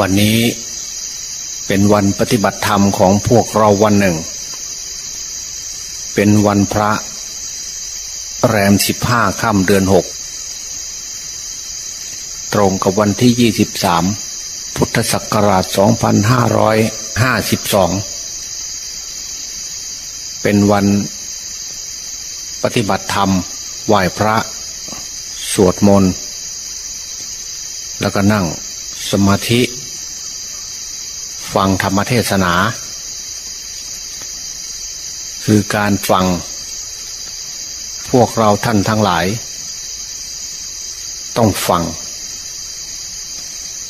วันนี้เป็นวันปฏิบัติธรรมของพวกเราวันหนึ่ง เป็นวันพระแรมสิบห้าค่ำเดือนหก ตรงกับวันที่ยี่สิบสามพุทธศักราชสองพันห้าร้อยห้าสิบสองเป็นวันปฏิบัติธรรม ไหว้พระ สวดมนต์ แล้วก็นั่งสมาธิ ฟังธรรมเทศนา คือการฟัง พวกเราท่านทั้งหลาย ต้องฟัง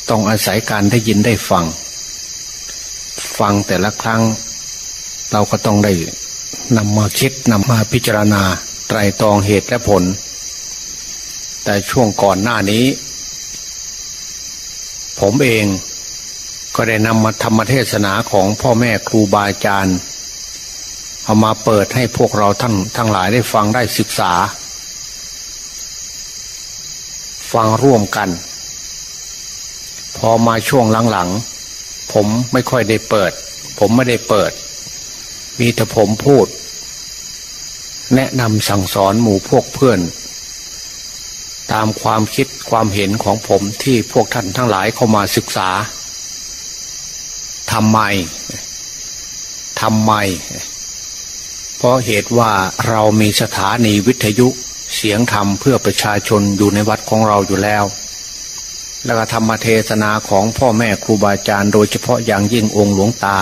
ต้องอาศัยการได้ยินได้ฟัง ฟังแต่ละครั้ง เราก็ต้องได้นำมาคิดนำมาพิจารณาไตรตรองเหตุและผล แต่ช่วงก่อนหน้านี้ ผมเอง ก็ได้นำมาธรรมเทศนาของพ่อแม่ครูบาอาจารย์เอามาเปิดให้พวกเราท่านทั้งหลายได้ฟังได้ศึกษา ฟังร่วมกัน พอมาช่วงหลังๆ ผมไม่ค่อยได้เปิด ผมไม่ได้เปิด มีแต่ผมพูด แนะนำสั่งสอนหมู่พวกเพื่อน ตามความคิดความเห็นของผมที่พวกท่านทั้งหลายเข้ามาศึกษา ทำไมทำไม เพราะเหตุว่าเรามีสถานีวิทยุเสียงธรรมเพื่อประชาชนอยู่ในวัดของเราอยู่แล้ว แล้วก็ธรรมเทศนาของพ่อแม่ครูบาอาจารย์โดยเฉพาะอย่างยิ่งองค์หลวงตา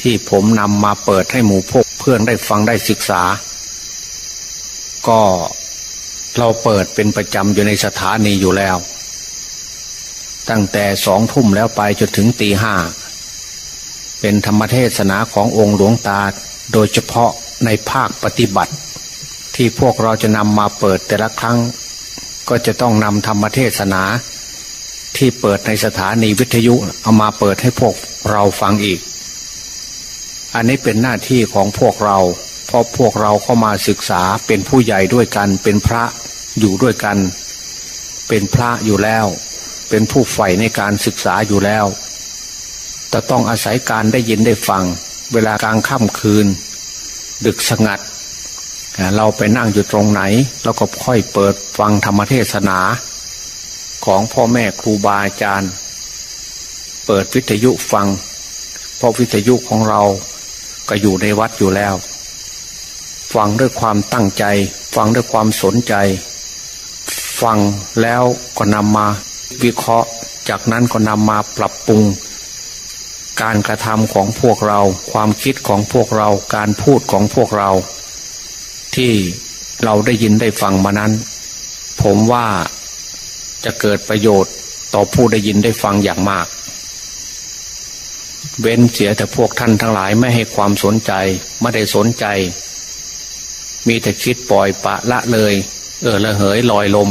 ที่ผมนำมาเปิดให้หมู่พวกเพื่อนได้ฟังได้ศึกษา ก็เราเปิดเป็นประจำอยู่ในสถานีอยู่แล้ว ตั้งแต่สองทุ่มแล้วไปจนถึงตีห้า เป็นธรรมเทศนาขององค์หลวงตา โดยเฉพาะในภาคปฏิบัติ ที่พวกเราจะนำมาเปิดแต่ละครั้ง ก็จะต้องนำธรรมเทศนาที่เปิดในสถานีวิทยุเอามาเปิดให้พวกเราฟังอีก อันนี้เป็นหน้าที่ของพวกเราเพราะพวกเราเข้ามาศึกษาเป็นผู้ใหญ่ด้วยกัน เป็นพระอยู่ด้วยกัน เป็นพระอยู่แล้ว เป็นผู้ใฝ่ในการศึกษาอยู่แล้ว แต่ต้องอาศัยการได้ยินได้ฟัง เวลากลางค่ำคืน ดึกสงัด เราไปนั่งอยู่ตรงไหน เราก็ค่อยเปิดฟังธรรมเทศนา ของพ่อแม่ครูบาอาจารย์ เปิดวิทยุฟัง เพราะวิทยุของเราก็อยู่ในวัดอยู่แล้ว ฟังด้วยความตั้งใจ ฟังด้วยความสนใจ ฟังแล้วก็นำมาวิเคราะห์ จากนั้นก็นำมาปรับปรุง การกระทำของพวกเรา ความคิดของพวกเรา การพูดของพวกเรา ที่เราได้ยินได้ฟังมานั้น ผมว่าจะเกิดประโยชน์ต่อผู้ได้ยินได้ฟังอย่างมาก เว้นเสียแต่พวกท่านทั้งหลายไม่ให้ความสนใจ ไม่ได้สนใจ มีแต่คิดปล่อยปะละเลย เออละเหยลอยลม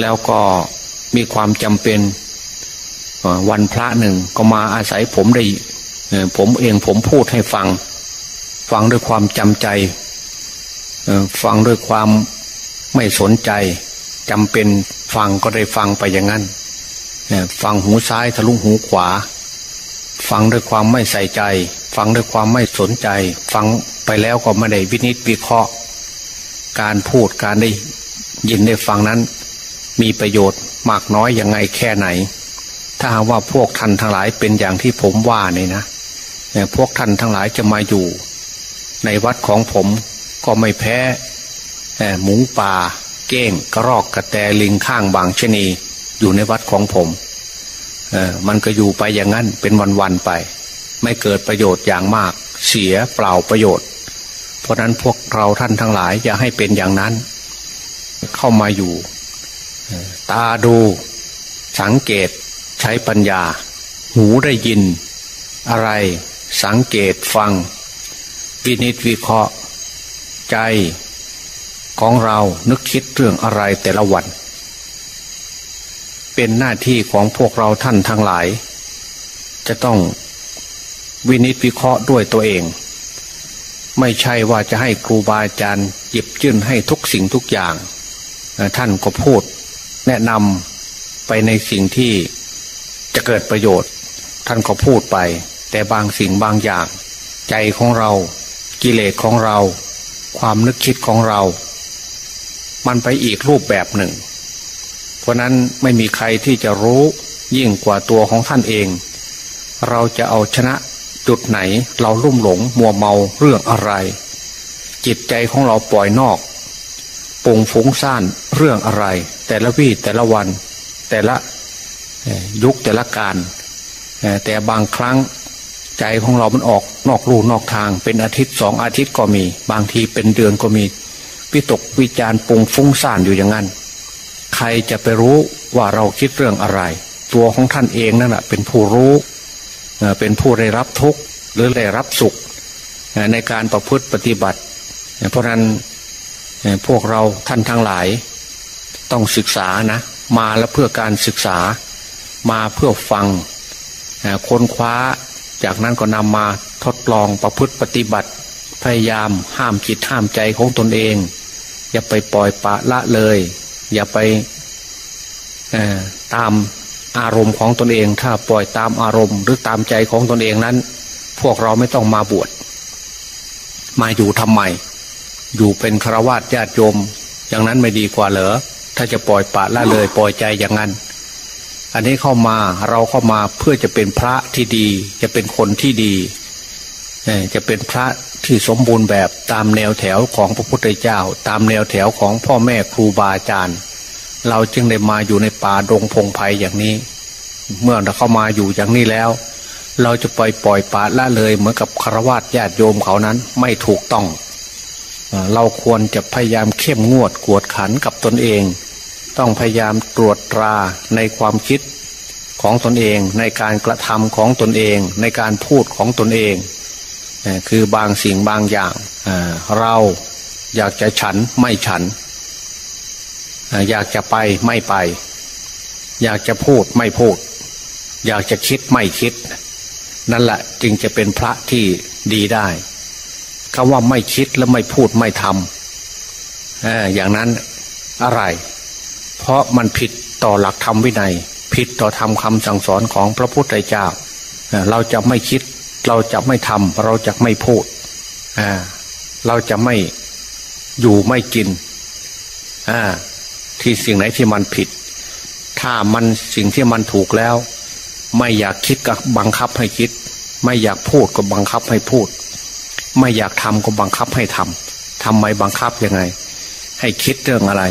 แล้วก็มีความจำเป็น วันพระหนึ่งก็มาอาศัยผมได้ผมเองผมพูดให้ฟัง ฟังด้วยความจำใจฟังด้วยความไม่สนใจจำเป็นฟังก็ได้ฟังไปอย่างนั้นฟังหูซ้ายทะลุหูขวา ฟังด้วยความไม่ใส่ใจ ฟังด้วยความไม่สนใจ ฟังไปแล้วก็ไม่ได้วินิจวิเคราะห์ การพูดการได้ยินได้ฟังนั้น มีประโยชน์มากน้อยยังไงแค่ไหน ถ้าหากว่าพวกท่านทั้งหลายเป็นอย่างที่ผมว่าเนี่ยนะพวกท่านทั้งหลายจะมาอยู่ ในวัดของผมก็ไม่แพ้หมูป่า เก้งกระรอกกระแตลิงข้างบางชนี อยู่ในวัดของผมมันก็อยู่ไปอย่างนั้นเป็นวันๆไป ไม่เกิดประโยชน์อย่างมาก เสียเปล่าประโยชน์ เพราะนั้นพวกเราท่านทั้งหลายอย่าให้เป็นอย่างนั้น เข้ามาอยู่ ตาดูสังเกต ใช้ปัญญา หูได้ยิน อะไร สังเกตฟัง วินิจวิเคราะห์ ใจ ของเรานึกคิดเรื่องอะไรแต่ละวัน เป็นหน้าที่ของพวกเราท่านทั้งหลาย จะต้องวินิจวิเคราะห์ด้วยตัวเอง ไม่ใช่ว่าจะให้ครูบาอาจารย์หยิบยื่นให้ทุกสิ่งทุกอย่าง ท่านก็พูดแนะนำไปในสิ่งที่ จะเกิดประโยชน์ ท่านก็พูดไป แต่บางสิ่งบางอย่าง ใจของเรา กิเลสของเรา ความนึกคิดของเรา มันไปอีกรูปแบบหนึ่ง เพราะนั้นไม่มีใครที่จะรู้ยิ่งกว่าตัวของท่านเอง เราจะเอาชนะจุดไหนเราลุ่มหลงมัวเมาเรื่องอะไร จิตใจของเราปล่อยนอกปุงฟุ้งซ่านเรื่องอะไร แต่ละวี่แต่ละวัน แต่ละ ยุคแต่ละการแต่บางครั้งใจของเรามันออกนอกลู่นอกทาง เป็นอาทิตย์สองอาทิตย์ก็มี บางทีเป็นเดือนก็มีวิตกวิจารปุงฟุ้งซ่านอยู่อย่างนั้น ใครจะไปรู้ว่าเราคิดเรื่องอะไร ตัวของท่านเองนั่นแหะเป็นผู้รู้เป็นผู้ได้รับทุกข์หรือได้รับสุข ในการประพฤติปฏิบัติ เพราะนั้นพวกเราท่านทั้งหลาย ต้องศึกษานะ มาแล้วเพื่อการศึกษา มาเพื่อฟังค้นคว้า จากนั้นก็นำมาทดลองประพฤติปฏิบัติ พยายามห้ามจิตห้ามใจของตนเอง อย่าไปปล่อยปะละเลย อย่าไปตามอารมณ์ของตนเอง ถ้าปล่อยตามอารมณ์ หรือตามใจของตนเองนั้น พวกเราไม่ต้องมาบวชมาอยู่ทำไม อยู่เป็นฆราวาสญาติโยม อย่างนั้นไม่ดีกว่าเหรอถ้าจะปล่อยปะละเลย ปล่อยใจอย่างนั้น อันนี้เข้ามาเราเข้ามาเพื่อจะเป็นพระที่ดี จะเป็นคนที่ดีจะเป็นพระที่สมบูรณ์แบบตามแนวแถวของพระพุทธเจ้า ตามแนวแถวของพ่อแม่ครูบาอาจารย์ เราจึงได้มาอยู่ในป่าดงพงไพ่อย่างนี้ เมื่อเราเข้ามาอยู่อย่างนี้แล้ว เราจะปล่อยปล่อยปาละเลยเหมือนกับคารวะญาติโยมเขานั้นไม่ถูกต้อง เราควรจะพยายามเข้มงวดกวดขันกับตนเอง ต้องพยายามตรวจตราในความคิดของตนเอง ในการกระทำของตนเอง ในการพูดของตนเอง คือบางสิ่งบางอย่างเราอยากจะฉันไม่ฉัน อยากจะไปไม่ไป อยากจะพูดไม่พูด อยากจะคิดไม่คิด นั่นแหละจึงจะเป็นพระที่ดีได้คำว่าไม่คิดและไม่พูดไม่ทำอย่างนั้นอะไร เพราะมันผิดต่อหลักธรรมวินัย ผิดต่อธรรมคำสั่งสอนของพระพุทธเจ้า เราจะไม่คิด เราจะไม่ทำเราจะไม่พูด เราจะไม่อยู่ไม่กิน ที่สิ่งไหนที่มันผิด ถ้ามันสิ่งที่มันถูกแล้ว ไม่อยากคิดก็บังคับให้คิด ไม่อยากพูดก็บังคับให้พูด ไม่อยากทำก็บังคับให้ทำทำไมบังคับยังไง ให้คิดเรื่องอะไร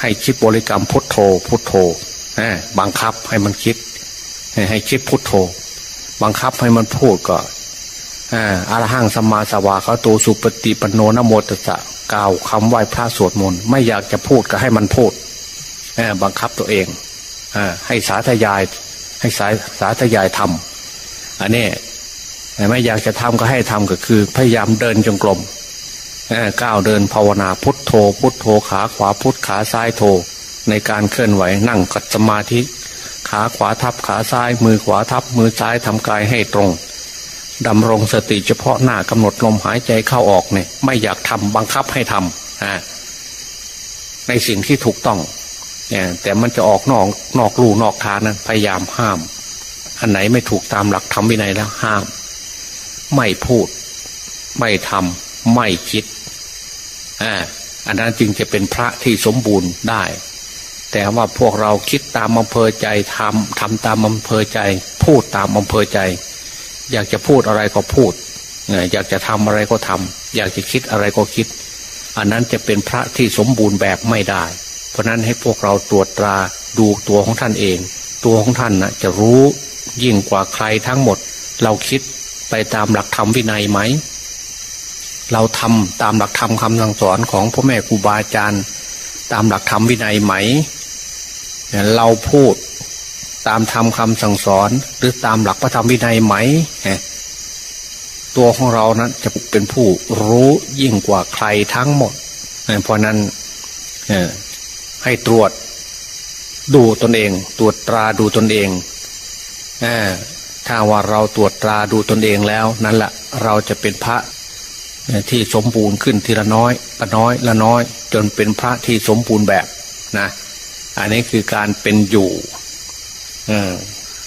ให้คิดบริกรรมพุทโธ พุทโธบังคับให้มันคิด ให้คิดพุทโธ บังคับให้มันพูดก็อารหังสมาสวาเขาตูสุปฏิปโนนโมตสะกล่าวคำไหว้พระสวดมนต์ไม่อยากจะพูดก็ให้มันพูดบังคับตัวเองให้สาธยาย ให้สาสาธยายทำอันนี้ไม่อยากจะทำก็ให้ทำก็คือ พยายามเดินจงกรม ก้าวเดินภาวนาพุทโธ พุทโธขาขวาพุทขาซ้ายโธในการเคลื่อนไหวนั่งกัดสมาธิ ขาขวาทับขาซ้าย มือขวาทับมือซ้ายทำกายให้ตรงดำรงสติเฉพาะหน้ากำหนดลมหายใจเข้าออกเนี่ยไม่อยากทำบังคับให้ทำในสิ่งที่ถูกต้องเนี่ยแต่มันจะออกนอกนอกรูนอกทางนั้นพยายามห้าม อันไหนไม่ถูกตามหลักธรรมวินัยแล้วห้าม ไม่พูด ไม่ทำไม่คิด อันนั้นจึงจะเป็นพระที่สมบูรณ์ได้ แต่ว่าพวกเราคิดตามอำเภอใจทำทำตามอำเภอใจ พูดตามอำเภอใจ อยากจะพูดอะไรก็พูดอยากจะทำอะไรก็ทำอยากจะคิดอะไรก็คิด อันนั้นจะเป็นพระที่สมบูรณ์แบบไม่ได้ เพราะนั้นให้พวกเราตรวจตราดูตัวของท่านเอง ตัวของท่านนะจะรู้ยิ่งกว่าใครทั้งหมด เราคิดไปตามหลักธรรมวินัยไหม เราทำตามหลักธรรมคำสั่งสอนของพ่อแม่ครูบาอาจารย์ ตามหลักธรรมวินัยไหม เราพูดตามธรรมคำสั่งสอน หรือตามหลักพระธรรมวินัยไหม ตัวของเรานะจะเป็นผู้รู้ยิ่งกว่าใครทั้งหมด เพราะนั้นให้ตรวจดูตนเอง ตรวจตราดูตนเองถ้าว่าเราตรวจตราดูตนเองแล้วนั่นแหละเราจะเป็นพระ ที่สมบูรณ์ขึ้นทีละน้อยละน้อยละน้อย จนเป็นพระที่สมบูรณ์แบบนะอันนี้คือการเป็นอยู่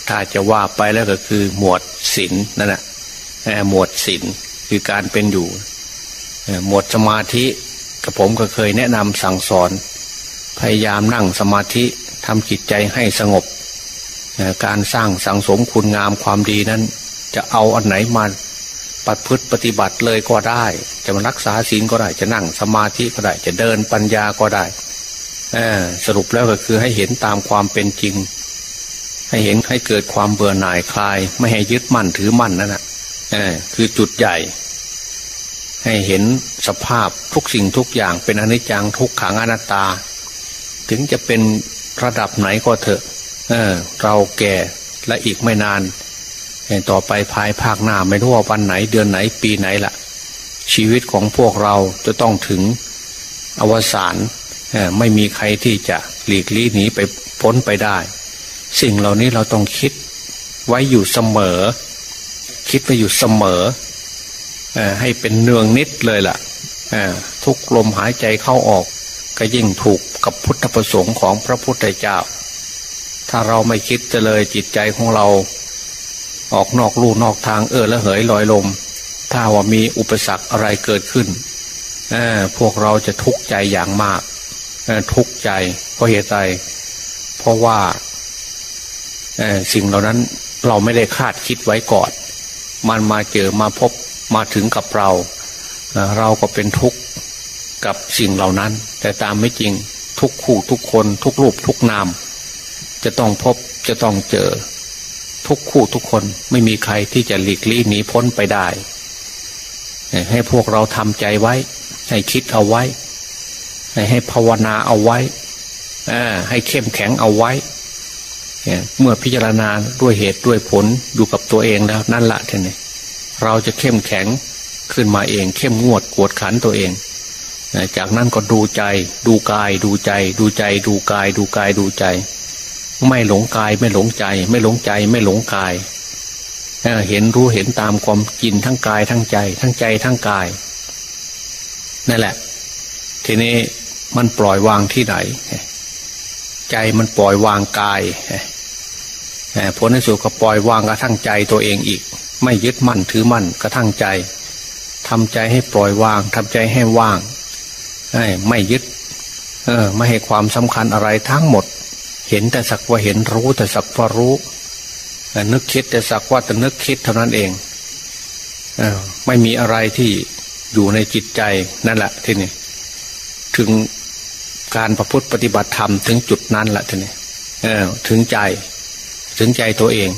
ถ้าจะว่าไปแล้วก็คือหมวดศีลนั่นแหละหมวดศีลคือการเป็นอยู่หมวดสมาธิกับผมก็เคยแนะนำสั่งสอน พยายามนั่งสมาธิทำจิตใจให้สงบ การสร้างสังสมคุณงามความดีนั้น จะเอาอันไหนมา ปฏิพฤติปฏิบัติเลยก็ได้ จะมารักษาศีลก็ได้ จะนั่งสมาธิก็ได้ จะเดินปัญญาก็ได้สรุปแล้วก็คือให้เห็นตามความเป็นจริง ให้เห็นให้เกิดความเบื่อหน่ายคลาย ไม่ให้ยึดมั่นถือมั่นนั่นแหละคือจุดใหญ่ ให้เห็นสภาพทุกสิ่งทุกอย่างเป็นอนิจจังทุกขังอนัตตา ถึงจะเป็นระดับไหนก็เถอะเเราแก่และอีกไม่นาน ต่อไปภายภาคหน้าไม่รู้ว่าวันไหนเดือนไหนปีไหนละ่ะ ชีวิตของพวกเราจะต้องถึงอวสานไม่มีใครที่จะหลีกลี่หนีไปพ้นไปได้ สิ่งเหล่านี้เราต้องคิดไว้อยู่เสมอ คิดไปอยู่เสมอให้เป็นเนืองนิดเลยละ่ะทุกลมหายใจเข้าออก ก็ยิ่งถูกกับพุทธประสงค์ของพระพุทธเจ้า ถ้าเราไม่คิดจะเลยจิตใจของเรา ออกนอกลู่นอกทางเออและเหยลอยลม ถ้าว่ามีอุปสรรคอะไรเกิดขึ้นพวกเราจะทุกข์ใจอย่างมากทุกข์ใจเพราะเหตุใดเพราะว่าสิ่งเหล่านั้นเราไม่ได้คาดคิดไว้ก่อน มันมาเจอมาพบมาถึงกับเราเราก็เป็นทุกข์กับสิ่งเหล่านั้น แต่ตามไม่จริงทุกคู่ทุกคนทุกรูปทุกนาม จะต้องพบจะต้องเจอ ทุกคู่ทุกคนไม่มีใครที่จะหลีกลี่หนีพ้นไปได้ ให้พวกเราทำใจไว้ ให้คิดเอาไว้ ให้ภาวนาเอาไว้ให้เข้มแข็งเอาไว้เมื่อพิจารณาด้วยเหตุด้วยผลอยู่กับตัวเองแล้วนั่นละท่านนี่เราจะเข้มแข็งขึ้นมาเอง เข้มงวดกวดขันตัวเอง จากนั้นก็ดูใจ ดูกาย ดูใจ ดูใจ ดูกาย ดูกายดูใจ ไม่หลงกายไม่หลงใจ ไม่หลงใจไม่หลงกายเห็นรู้เห็นตามความจริงทั้งกายทั้งใจ ทั้งใจทั้งกายนั่นแหละ ทีนี้มันปล่อยวางที่ไหน ใจมันปล่อยวางกายผลในสุดก็ปล่อยวางกระทั่งใจตัวเองอีก ไม่ยึดมั่นถือมั่นกระทั่งใจทำใจให้ปล่อยวางทำใจให้ว่างไม่ยึด เออ ไม่ให้ความสำคัญอะไรทั้งหมด เห็นแต่สักว่าเห็นรู้แต่สักว่ารู้นึกคิดแต่สักว่าแต่นึกคิดเท่านั้นเองอไม่มีอะไรที่อยู่ในจิตใจนั่นแหละทีนี้ถึงการประพฤติปฏิบัติธรรมถึงจุดนั้นแหละทีนี้ถึงใจ ถึงใจตัวเอง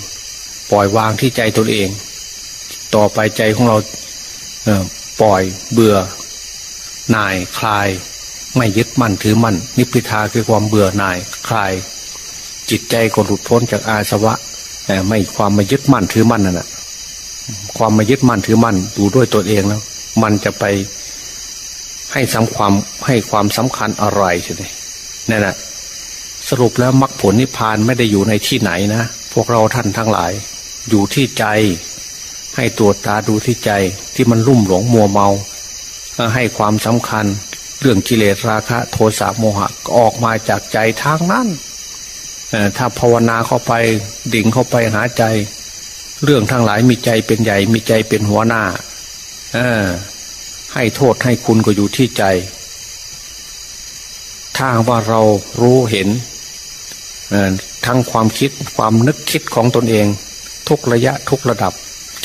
ปล่อยวางที่ใจตัวเอง ต่อไปใจของเราปล่อยเบื่อหน่ายคลาย ไม่ยึดมั่นถือมั่น นิพพิทาคือความเบื่อหน่ายคลาย จิตใจก็หลุดพ้นจากอาสวะไม่ความมายึดมั่นถือมั่นนั่นแหะความมายึดมั่นถือมั่นดูด้วยตัวเองแล้ว มันจะไปให้สำความให้ความสำคัญอะไรใช่ไหมนั่นแหะสรุปแล้วมรรคผลนิพพานไม่ได้อยู่ในที่ไหนนะพวกเราท่านทั้งหลาย อยู่ที่ใจ ให้ตรวตาดูที่ใจที่มันรุ่มหลงมัวเมา ให้ความสำคัญ เรื่องกิเลสราคะ โทสะโมหะออกมาจากใจทางนั้น ถ้าภาวนาเข้าไปดิ่งเข้าไปหาใจ เรื่องทั้งหลายมีใจเป็นใหญ่ มีใจเป็นหัวหน้าให้โทษให้คุณก็อยู่ที่ใจ ถ้าว่าเรารู้เห็นทั้งความคิดความนึกคิดของตนเอง ทุกระยะทุกระดับ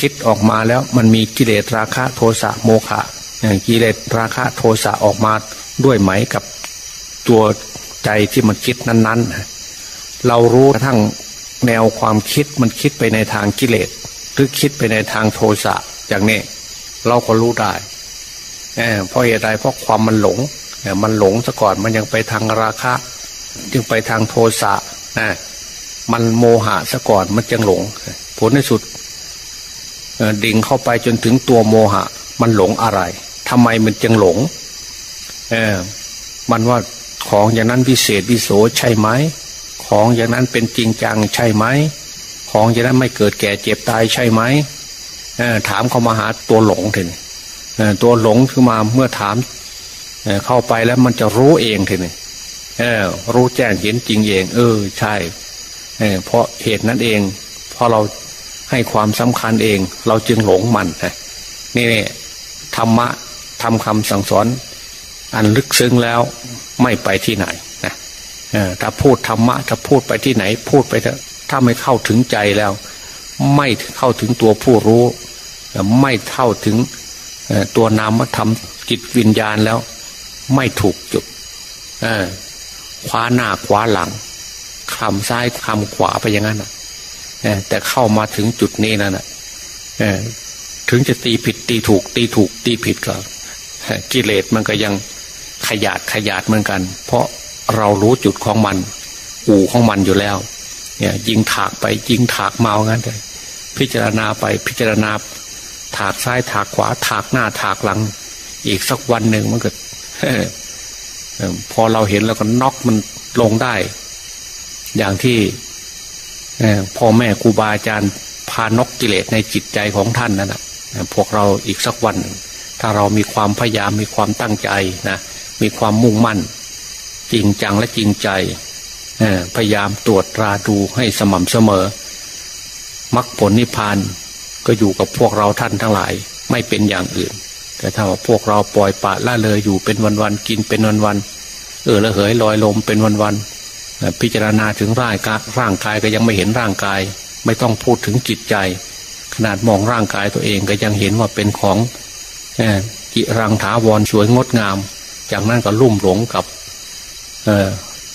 คิดออกมาแล้วมันมีกิเลสราคะโทสะโมฆะกิเลสราคะโทสะออกมาด้วยไหมกับตัวใจที่มันคิดนั้น ๆ เรารู้กระทั่งแนวความคิดมันคิดไปในทางกิเลสหรือคิดไปในทางโทสะอย่างนี้ เราก็รู้ได้เพราะเหตุใดเพราะความมันหลงมันหลงซะก่อนมันยังไปทางราคะจึงไปทางโทสะนะมันโมหะซะก่อนมันจึงหลง ผลในสุดดิ่งเข้าไปจนถึงตัวโมหะ มันหลงอะไรทำไมมันจึงหลงเออมันว่าของอย่างนั้นพิเศษวิโสใช่ไหม ของอย่างนั้นเป็นจริงจังใช่ไหม ของอย่างนั้นไม่เกิดแก่เจ็บตายใช่ไหมถามเขามาหาตัวหลงเถอะตัวหลงขึ้นมาเมื่อถามเข้าไปแล้วมันจะรู้เองเถอะรู้แจ้งเห็นจริงเอง เออใช่เพราะเหตุนั้นเองเพราะเราให้ความสำคัญเอง เราจึงหลงมันนะนี่ธรรมะทำคำสั่งสอน อันลึกซึ้งแล้วไม่ไปที่ไหน ถ้าพูดธรรมะถ้าพูดไปที่ไหนพูดไปถ้าไม่เข้าถึงใจแล้ว ไม่เข้าถึงตัวผู้รู้ ไม่เข้าถึงตัวนามธรรมจิตวิญญาณแล้ว ไม่ถูกจุดคว้าหน้าคว้าหลังคำซ้ายคำขวาไปอย่างนั้นแต่เข้ามาถึงจุดนี้นั่นถึงจะตีผิดตีถูก ตีถูกตีผิดก็กิเลสมันก็ยังขยาดขยาดเหมือนกัน เพราะ เรารู้จุดของมันอู่ของมันอยู่แล้ว เนี่ย ยิงถากไปยิงถากเมางั้นเลยพิจารณาไปพิจารณา ถากซ้ายถากขวา ถากหน้าถากหลัง อีกสักวันหนึ่งมันก็พอเราเห็นแล้วก็น็อกมันลงได้ อย่างที่พ่อแม่ครูบาอาจารย์พานกกิเลสในจิตใจของท่านนั่นแหะพวกเราอีกสักวัน ถ้าเรามีความพยายามมีความตั้งใจนะมีความมุ่งมั่น จริงจังและจริงใจพยายามตรวจตราดูให้สม่ำเสมอมรรคผลนิพพานก็อยู่กับพวกเราท่านทั้งหลาย ไม่เป็นอย่างอื่น แต่ถ้าว่าพวกเราปล่อยปะละเลยอยู่เป็นวันๆกินเป็นวันๆเออละเหยลอยลมเป็นวันๆพิจารณาถึงร่างกายร่างกายก็ยังไม่เห็นร่างกาย ไม่ต้องพูดถึงจิตใจ ขนาดมองร่างกายตัวเองก็ยังเห็นว่าเป็นของจิรังถาวรสวยงดงาม จากนั้นก็ลุ่มหลงกับ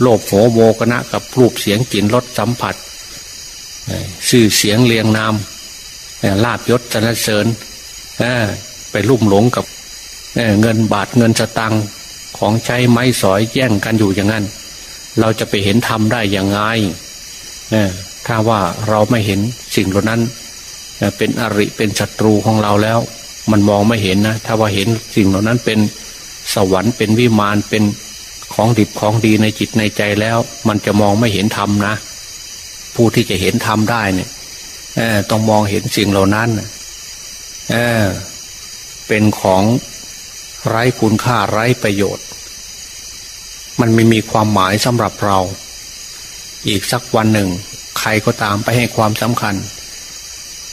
โลภโหโวกนะกับรูปเสียงกลิ่นรสสัมผัสชื่อเสียงเรียงนามลาบยศจนเสริญไปลุ่มหลงกับเงินบาทเงินสตังของใช้ไม้สอยแย่งกันอยู่อย่างนั้น เราจะไปเห็นธรรมได้อย่างไงถ้าว่าเราไม่เห็นสิ่งเหล่านั้น เป็นอริเป็นศัตรูของเราแล้ว มันมองไม่เห็นนะ ถ้าว่าเห็นสิ่งเหล่านั้นเป็นสวรรค์เป็นวิมานเป็น ของดิบของดีในจิตในใจแล้ว มันจะมองไม่เห็นธรรมนะ ผู้ที่จะเห็นธรรมได้เนี่ยต้องมองเห็นสิ่งเหล่านั้นเเป็นของไร้คุณค่าไร้ประโยชน์ มันไม่มีความหมายสำหรับเรา อีกสักวันหนึ่ง ใครก็ตามไปให้ความสำคัญ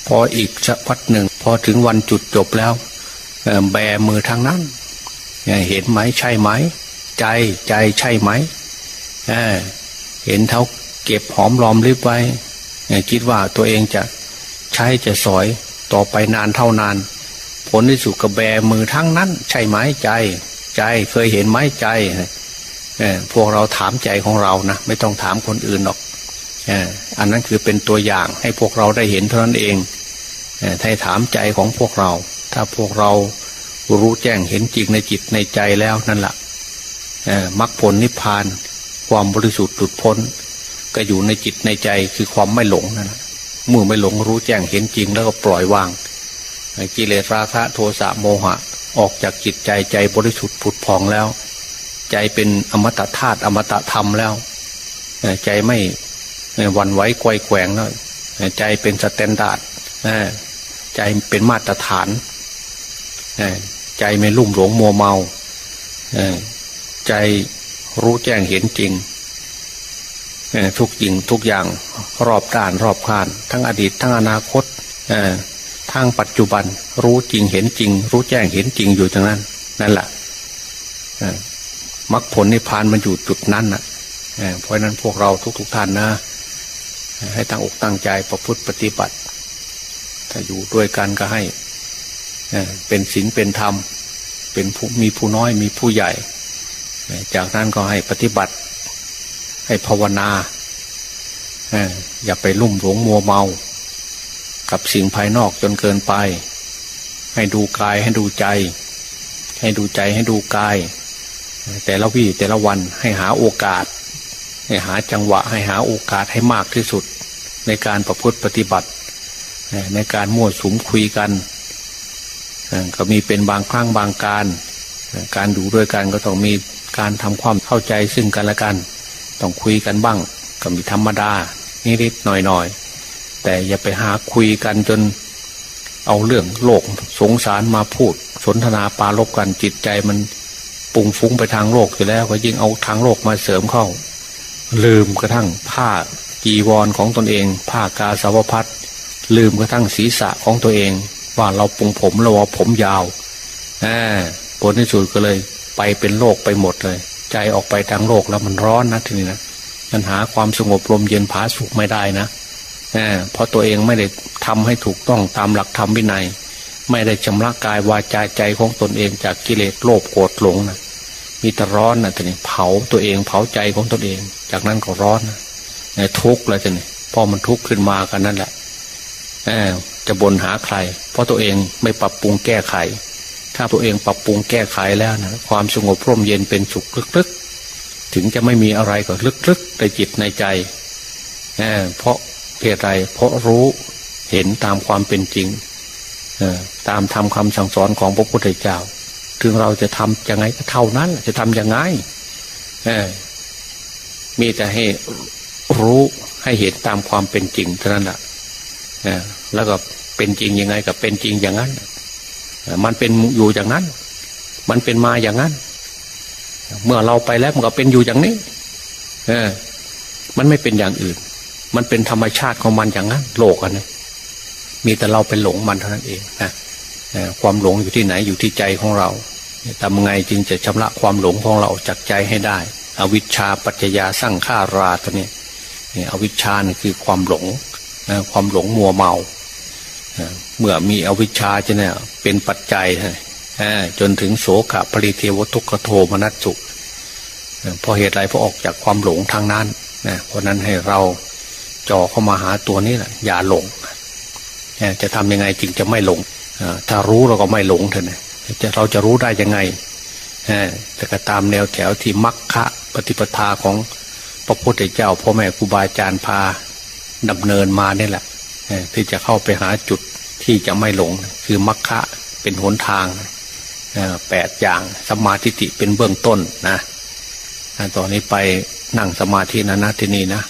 พออีกสักพักหนึ่ง พอถึงวันจุดจบแล้วแบมือทางนั้น เห็นไหมใช่ไหม ใจใจใช่ไหมเเห็นเท้าเก็บหอมรอมริบไว้คิดว่าตัวเองจะใช้จะสอยต่อไปนานเท่านาน ผลที่สุดกระแบมือทั้งนั้น ใช่ไหมใจใจเคยเห็นไหมใจพวกเราถามใจของเรานะไม่ต้องถามคนอื่นหรอกอันนั้นคือเป็นตัวอย่างให้พวกเราได้เห็นเท่านั้นเองให้ถามใจของพวกเรา ถ้าพวกเรารู้แจ้งเห็นจริงในจิตในใจแล้วนั่นแหละ มรรคผลนิพพาน ความบริสุทธิ์หลุดพ้น ก็อยู่ในจิตในใจคือความไม่หลงนั่นแหละเมื่อไม่หลงรู้แจ้งเห็นจริงแล้วก็ปล่อยวางกิเลสราคะโทสะโมหะ ออกจากจิตใจใจบริสุทธิ์ผุดพองแล้ว ใจเป็นอมตะธาตุอมตะธรรมแล้ว ใจไม่วันไว้ไกวแกว่งแล้วใจเป็นสแตนดาร์ดใจเป็นมาตรฐานใจไม่ลุ่มหลงมัวเมา ใจรู้แจ้งเห็นจริงทุกยิงทุกอย่างรอบด้านรอบข้าน ทั้งอดีตทั้งอนาคตทั้งปัจจุบันรู้จริงเห็นจริง รู้แจ้งเห็นจริงอยู่ตรงนั้น นั่นแหละมรรคผลนิพพานมันอยู่จุดนั้นนะเพราะนั้นพวกเราทุกๆทท่านนะ ให้ตั้งอกตั้งใจประพฤติปฏิบัติ ถ้าอยู่ด้วยกันก็ให้เป็นศีลเป็นธรรม เป็นผู้มีผู้น้อยมีผู้ใหญ่ จากนั้นก็ให้ปฏิบัติ ให้ภาวนาอย่าไปลุ่มหลงมัวเมา กับสิ่งภายนอกจนเกินไป ให้ดูกายให้ดูใจ ให้ดูใจให้ดูกาย แต่ละวี่แต่ละวันให้หาโอกาส ให้หาจังหวะให้หาโอกาสให้มากที่สุด ในการประพฤติปฏิบัติ ในการมั่วสุมคุยกันก็มีเป็นบางครั้งบางการ การดูด้วยกันก็ต้องมี การทำความเข้าใจซึ่งกันและกัน ต้องคุยกันบ้างก็มีธรรมดานิดๆหน่อยๆแต่อย่าไปหาคุยกันจน เอาเรื่องโลกสงสารมาพูด สนทนาปาลบกันจิตใจมันปุงฟุ้งไปทางโลกอยู่แล้ว ก็ยิ่งเอาทางโลกมาเสริมเข้า ลืมกระทั่งผ้าจีวรของตนเอง ผ้ากาสาวพัดลืมกระทั่งศีรษะของตัวเอง ว่าเราปุงผมเราว่าผมยาวอ่าผลที่สุดก็เลย ไปเป็นโรคไปหมดเลย ใจออกไปทางโลกแล้วมันร้อนนะทีนี้นะมันหาความสงบลมเย็นผาสุขไม่ได้นะเพราะตัวเองไม่ได้ทำให้ถูกต้องตามหลักธรรมวินัย ไม่ได้ชำระกายวาจาใจของตนเองจากกิเลสโลภโกรธหลงนะมีแต่ร้อนนะทีนี้เผาตัวเองเผาใจของตนเอง จากนั้นก็ร้อนนะทุกข์เลยทีนี้พอมันทุกข์ขึ้นมากันนั่นแหละจะบ่นหาใคร เพราะตัวเองไม่ปรับปรุงแก้ไข ถ้าตัวเองปรับปรุงแก้ไขแล้วนะความสงบร่มเย็นเป็นสุขลึกๆ ถึงจะไม่มีอะไรก็ลึกๆในจิตในใจเเพราะเพศไรเพราะรู้เห็นตามความเป็นจริงตามทำคำสั่งสอนของพระพุทธเจ้า ถึงเราจะทำยังไงก็เท่านั้น จะทำยังไงมีแต่ให้รู้ให้เห็นตามความเป็นจริงเท่านั้นแหละแล้วก็เป็นจริงยังไงกับเป็นจริงอย่างนั้น มันเป็นอยู่อย่างนั้น มันเป็นมาอย่างนั้น เมื่อเราไปแล้วมันก็เป็นอยู่อย่างนี้ เออ มันไม่เป็นอย่างอื่น มันเป็นธรรมชาติของมันอย่างนั้น โลกอันนี้มีแต่เราเป็นหลงมันเท่านั้นเองนะความหลงอยู่ที่ไหนอยู่ที่ใจของเราทำไงจึงจะชำระความหลงของเราจากใจให้ได้ อวิชชาปัจจยาสร้างฆาราตัวนี้อวิชชานี่คือความหลงความหลงมัวเมา เมื่อมีอวิชชาจะเนี่ยเป็นปัจจัยจนถึงโสกะปริเทวทุกขโทมนัสสุเพราะเหตุไรเพราะออกจากความหลงทางนั้นนะเพราะนั้นให้เราจ่อเข้ามาหาตัวนี้แหละอย่าหลงจะทำยังไงจึงจะไม่หลงถ้ารู้เราก็ไม่หลงเถอะนะจะเราจะรู้ได้ยังไงแต่ก็ตามแนวแถวที่มัคคะปฏิปทาของพระพุทธเจ้าพ่อแม่ครูบาอาจารย์พาดำเนินมาเนี่ยแหละ ที่จะเข้าไปหาจุดที่จะไม่หลง คือมรรคะเป็นหนทางแปดอย่างสมาธิิเป็นเบื้องต้นนะตอนนี้ไปนั่งสมาธินะนะที่นี่นะ